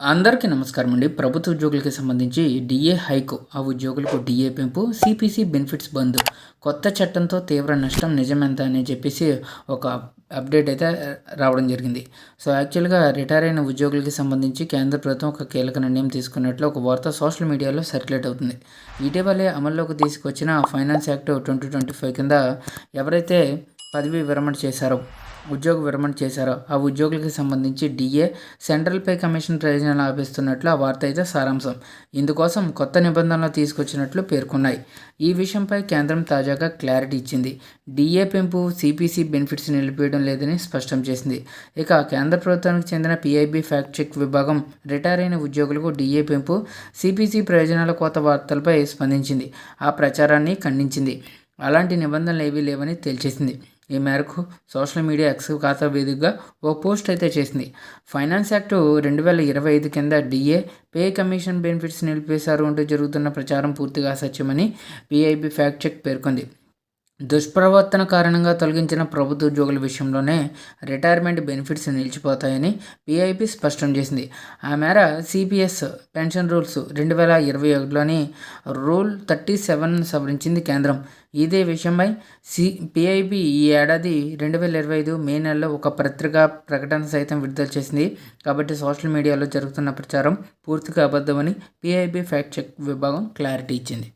అందరికీ నమస్కారం అండి. ప్రభుత్వ ఉద్యోగులకి సంబంధించి డిఏ హైకు ఆ ఉద్యోగులకు డిఏ పెంపు సిపిసి బెనిఫిట్స్ బంద్. కొత్త చట్టంతో తీవ్ర నష్టం నిజమెంత అని చెప్పేసి ఒక అప్డేట్ అయితే రావడం జరిగింది. సో యాక్చువల్గా రిటైర్ అయిన ఉద్యోగులకి సంబంధించి కేంద్ర ప్రభుత్వం ఒక కీలక నిర్ణయం తీసుకున్నట్లు ఒక వార్త సోషల్ మీడియాలో సర్క్యులేట్ అవుతుంది. ఇటీవలే అమల్లోకి తీసుకొచ్చిన finance act twenty twenty five కింద ఎవరైతే పదవి విరమణ చేశారో ఉద్యోగ విరమణ చేశారో ఆ ఉద్యోగులకు సంబంధించి డిఏ సెంట్రల్ పే కమిషన్ ప్రయోజనాలు ఆపిస్తున్నట్లు ఆ వార్త అయితే సారాంశం. ఇందుకోసం కొత్త నిబంధనలు తీసుకొచ్చినట్లు పేర్కొన్నాయి. ఈ విషయంపై కేంద్రం తాజాగా క్లారిటీ ఇచ్చింది. డిఏ పెంపు సిపిసి బెనిఫిట్స్ నిలిపేయడం లేదని స్పష్టం చేసింది. ఇక కేంద్ర ప్రభుత్వానికి చెందిన పిఐబి ఫ్యాక్ట్ చెక్ విభాగం రిటైర్ అయిన ఉద్యోగులకు డిఏ పెంపు సిపిసి ప్రయోజనాల కొత్త వార్తలపై స్పందించింది. ఆ ప్రచారాన్ని ఖండించింది. అలాంటి నిబంధనలు ఏవీ లేవని తేల్చేసింది. ఈ మేరకు సోషల్ మీడియా ఎక్స్ ఖాతా వేదికగా ఓ పోస్ట్ అయితే చేసింది. ఫైనాన్స్ యాక్ట్ రెండు వేల ఇరవై ఐదు కింద డిఏ పే కమిషన్ బెనిఫిట్స్ నిలిపేశారు అంటూ జరుగుతున్న ప్రచారం పూర్తిగా సత్యమని పిఐబి ఫ్యాక్ట్ చెక్ పేర్కొంది. దుష్ప్రవర్తన కారణంగా తొలగించిన ప్రభుత్వ ఉద్యోగుల విషయంలోనే రిటైర్మెంట్ బెనిఫిట్స్ నిలిచిపోతాయని పిఐపి స్పష్టం చేసింది. ఆ మేర సిపిఎస్ పెన్షన్ రూల్స్ రెండు వేల ఇరవై ఒకటిలోని రూల్ థర్టీ సెవెన్ సవరించింది కేంద్రం. ఇదే విషయమై సి పిఐపి ఈ ఏడాది రెండు వేల ఇరవై ఐదు మే నెలలో ఒక పత్రికా ప్రకటన సైతం విడుదల చేసింది. కాబట్టి సోషల్ మీడియాలో జరుగుతున్న ప్రచారం పూర్తిగా అబద్ధమని పిఐబి ఫ్యాక్ట్ చెక్ విభాగం క్లారిటీ ఇచ్చింది.